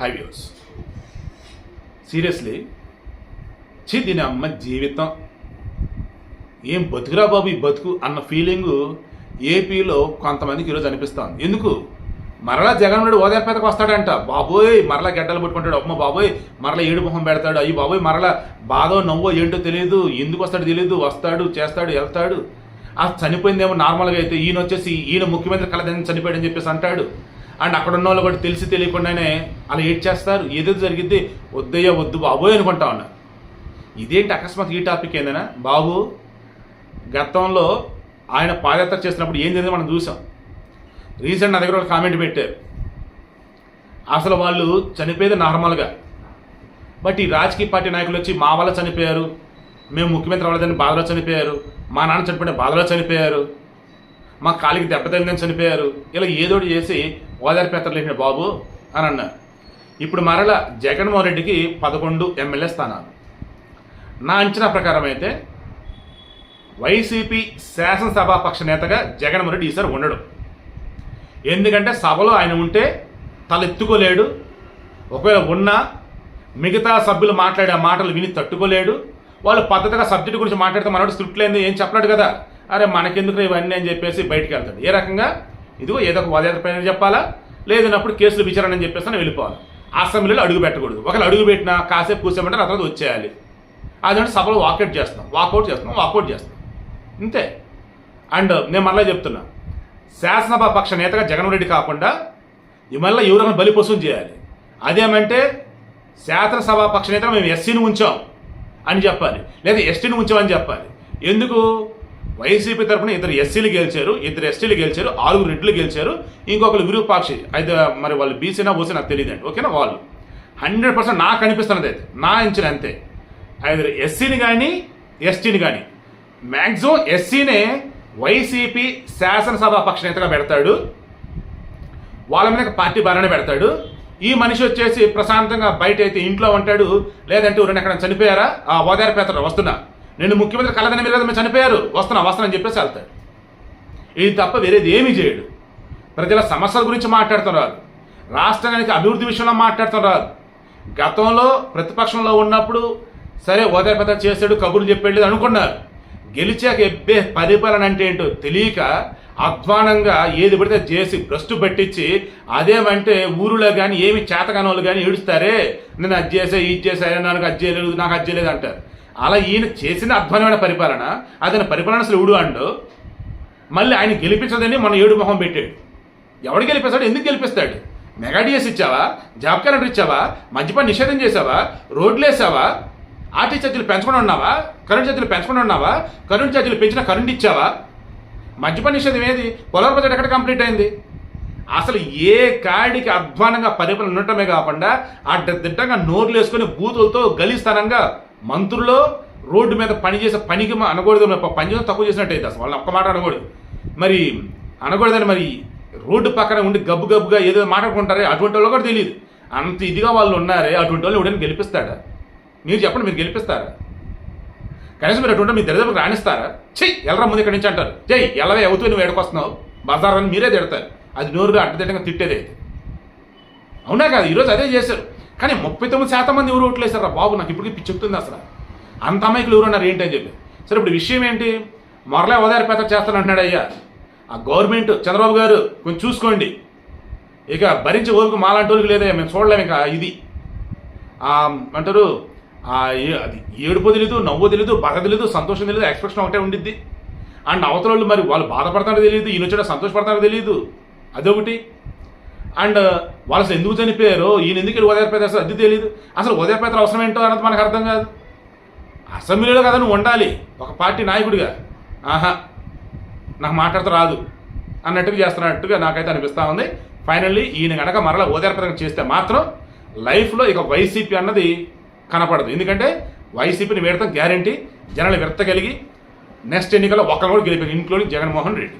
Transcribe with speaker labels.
Speaker 1: High views seriously చి దీని అమ్మ జీవితం. ఏం బతుకురా బాబు ఈ బతుకు అన్న ఫీలింగు ఏపీలో కొంతమందికి ఈరోజు అనిపిస్తుంది. ఎందుకు? మరలా జగన్ రెడ్డి ఓదార్పేతకు వస్తాడంట. బాబోయ్ మరలా గడ్డలు పట్టుకుంటాడు. అమ్మ బాబోయ్ మరలా ఏడు మొహం పెడతాడు. అయ్యి బాబోయ్ మరలా బాధో నవ్వో ఏంటో తెలియదు ఎందుకు వస్తాడు తెలియదు వస్తాడు చేస్తాడు వెళ్తాడు. ఆ చనిపోయిందేమో నార్మల్గా అయితే ఈయన వచ్చేసి ఈయన ముఖ్యమంత్రి కళ చనిపోయాడని చెప్పేసి అంటాడు. అండ్ అక్కడ ఉన్న వాళ్ళు కూడా తెలిసి తెలియకుండానే అలా ఏడ్ చేస్తారు ఏదో జరిగిద్ది. వద్దయ్యో వద్దు బాబోయ్ అనుకుంటా ఉన్నారు ఇదేంటి అకస్మాత్ ఈ టాపిక్ ఏందనా బాబు గతంలో ఆయన పాదయాత్ర చేసినప్పుడు ఏం జరిగిందో మనం చూసాం. రీసెంట్ నా దగ్గర ఒక కామెంట్ పెట్టారు. అసలు వాళ్ళు చనిపోయేది నార్మల్గా. బట్ ఈ రాజకీయ పార్టీ నాయకులు వచ్చి మా వల్ల చనిపోయారు. మేము ముఖ్యమంత్రి అవ్వలేదని బాధలో చనిపోయారు. మా నాన్న చనిపోయిన బాధలో చనిపోయారు. మా కాలికి దెబ్బ తగిలిందని చనిపోయారు. ఇలా ఏదోటి చేసి ఓదార్పేత్రలు లేని బాబు అని అన్నారు. ఇప్పుడు మరల జగన్మోహన్ రెడ్డికి పదకొండు ఎమ్మెల్యే స్థానాలు. నా అంచనా ప్రకారం అయితే వైసీపీ శాసనసభాపక్ష నేతగా జగన్మోహన్ రెడ్డి ఈసారి ఉండడు. ఎందుకంటే సభలో ఆయన ఉంటే తలెత్తుకోలేడు ఒకవేళ ఉన్నా మిగతా సభ్యులు మాట్లాడే ఆ మాటలు విని తట్టుకోలేడు వాళ్ళు పద్ధతిగా సబ్జెక్టు గురించి మాట్లాడితే మనోడు స్క్రిప్ట్ లేని ఏం చెప్పలేడు కదా. అరే మనకెందుకు ఇవన్నీ అని చెప్పేసి బయటికి వెళ్తాడు. ఏ రకంగా? ఇదిగో ఏదో ఒక పాదయాత్ర పైన చెప్పాలా? లేదన్నప్పుడు కేసులు విచారణ అని చెప్పేసి వెళ్ళిపోవాలి. అసెంబ్లీలో అడుగు పెట్టకూడదు. ఒకవేళ అడుగు పెట్టినా కాసేపు కూర్చోమంటే ఆ తర్వాత వచ్చేయాలి. అదంటే సభలో వాకౌట్ చేస్తాం. వాకౌట్ చేస్తాం వాకౌట్ చేస్తాం. ఇంతే. అండ్ నేను మళ్ళీ చెప్తున్నా. శాసనసభ పక్ష నేతగా జగన్ రెడ్డి కాకుండా ఈ మళ్ళీ ఎవరైనా బలిపోసం చేయాలి. అదేమంటే శాసనసభ పక్ష నేతగా మేము ఎస్సీని ఉంచాం అని చెప్పాలి. లేదా ఎస్టీని ఉంచామని చెప్పాలి. ఎందుకు? వైసీపీ తరఫున ఇద్దరు ఎస్సీలు గెలిచారు ఇద్దరు ఎస్టీలు గెలిచారు ఆరుగురు రెడ్లు గెలిచారు ఇంకొకరు విరూపాక్షి. అయితే మరి వాళ్ళు బీసీనా ఓసీనా నాకు తెలియదండి. ఓకేనా? వాళ్ళు. హండ్రెడ్ పర్సెంట్ నాకు అనిపిస్తున్నది అయితే నా అంచనా అంతే. ఐదరు ఎస్సీని కానీ ఎస్టీని కానీ మ్యాక్సిమం ఎస్సీనే వైసీపీ శాసనసభ పక్ష నేతగా పెడతాడు. వాళ్ళ మీద పార్టీ బాగానే పెడతాడు. ఈ మనిషి వచ్చేసి ప్రశాంతంగా బయట అయితే ఇంట్లో ఉంటాడు. లేదంటే ఎవరైనా ఎక్కడ చనిపోయారా? ఆ ఓదారిపేత వస్తున్నా. నేను ముఖ్యమంత్రి కలదని మీరు కదా మీరు చనిపోయారు. వస్తున్నా వస్తున్నా అని చెప్పేసి వెళ్తాడు. ఇది తప్ప వేరేది ఏమీ చేయడు. ప్రజల సమస్యల గురించి మాట్లాడుతున్నారు రాష్ట్రానికి అభివృద్ధి విషయంలో మాట్లాడుతున్నారు గతంలో ప్రతిపక్షంలో ఉన్నప్పుడు సరే ఓదార్పత చేశాడు కబుర్లు చెప్పేది అనుకున్నారు. గెలిచాక ఎబ్బే పరిపాలన అంటే ఏంటో తెలియక అధ్వానంగా ఏది పడితే చేసి భ్రష్టు పట్టించి అదేమంటే ఊరిలో కానీ ఏమి చేతగానోళ్ళు వాళ్ళు కానీ ఏడుస్తారే? నేను అది చేసే ఇది చేసే నాకు అది చేయలేదు నాకు అది చేయలేదు అంటారు. అలా ఈయన చేసిన అధ్వానమైన పరిపాలన అతని పరిపాలన శివుడు అండు? మళ్ళీ ఆయన గెలిపించదని మన ఏడు మొహం పెట్టాడు. ఎవడు గెలిపిస్తాడు? ఎందుకు గెలిపిస్తాడు? మెగాడియస్ ఇచ్చావా? జాబ్ క్యాలెండర్ ఇచ్చావా? మద్యపాన్ని నిషేధం చేసావా రోడ్లు వేసావా ఆర్టీ ఛార్జీలు పెంచకుండా ఉన్నావా? కరెంట్ ఛార్జీలు పెంచకుండా ఉన్నావా? కరెంట్ ఛార్జీలు పెంచిన కరెంట్ ఇచ్చావా? మద్యపాన్ని నిషేధం ఏది? పొలం బడ్జెట్ ఎక్కడ కంప్లీట్ అయింది? అసలు ఏ కాడికి అధ్వానంగా పరిపాలన ఉండటమే కాకుండా అడ్డదిడ్డంగా నోర్లు వేసుకొని బూతులతో గలిస్తానంగా మంత్రులు రోడ్డు మీద పనిచేసే పనికి అనకూడదు పని చేసిన తక్కువ చేసినట్టయితే అసలు వాళ్ళు ఒక్క మాట అనకూడదు. మరి అనకూడదని మరి రోడ్డు పక్కన ఉండి గబ్బు గబ్బుగా ఏదో మాట్లాడుకుంటారే అటువంటి వాళ్ళు కూడా తెలియదు. అంత ఇదిగా వాళ్ళు ఉన్నారే అటువంటి వాళ్ళు ఎవడైనా గెలిపిస్తాడా? మీరు చెప్పండి మీరు గెలిపిస్తారా? కనీసం మీరు అటువంటి మీ దరిదాపు రాణిస్తారా? చెయ్యి ఎల్లరా ముందు ఇక్కడి నుంచి అంటారు. చెయ్యి ఎల్లవే అవుతూ నువ్వు ఏడుకొస్తున్నావు. బజార్ అని మీరే తిడతారు. అది నోరుగా అడ్డదిడ్డంగా తిట్టేదే అవునా కాదు ఈరోజు అదే చేశారు. కానీ ముప్పై తొమ్మిది శాతం మంది ఎవరు ఓట్లేశారు రా బాబు? నాకు ఇప్పటికీ పిచ్చి చెప్తుంది అసలు. అంత అమ్మాయికులు ఎవరు ఉన్నారు ఏంటి అని చెప్పి. సరే ఇప్పుడు విషయం ఏంటి? మరలా ఓదారి పేద చేస్తానంటున్నాడు అయ్యా. ఆ గవర్నమెంట్ చంద్రబాబు గారు కొంచెం చూసుకోండి. ఇక భరించే ఓపిక మాలాంటి వాళ్ళకి లేదయ్యా మేము చూడలేము ఇంకా ఇది. అంటారు అది ఏడుపు తెలీదు నవ్వు తెలీదు బాధ తెలీదు సంతోషం తెలియదు ఎక్స్ప్రెషన్ ఒకటే ఉండిద్ది. అండ్ అవతల వాళ్ళు మరి వాళ్ళు బాధపడతారో తెలియదు ఈయన వచ్చాడో సంతోషపడతారో తెలియదు అదొకటి. అండ్ uh, వాళ్ళు అసలు ఎందుకు చనిపోయారో ఈయన ఎందుకు ఉదయపేత అసలు అది తెలియదు అసలు ఉదయపేత అవసరం ఏంటో అన్నది మనకు అర్థం కాదు. అసెంబ్లీలో కదా నువ్వు ఉండాలి ఒక పార్టీ నాయకుడిగా. ఆహా నాకు మాట్లాడతా రాదు అన్నట్టుగా చేస్తున్నట్టుగా నాకైతే అనిపిస్తూ ఉంది. ఫైనల్లీ ఈయన గనక మరలా ఓదార్పేతం చేస్తే మాత్రం లైఫ్లో ఇక వైసీపీ అన్నది కనపడదు. ఎందుకంటే వైసీపీని వేడతాం గ్యారంటీ జనాలు విరత కలిగి నెక్స్ట్ ఎన్నికల్లో ఒక్కరు కూడా గెలిపారు ఇంక్లూడింగ్ జగన్మోహన్ రెడ్డి.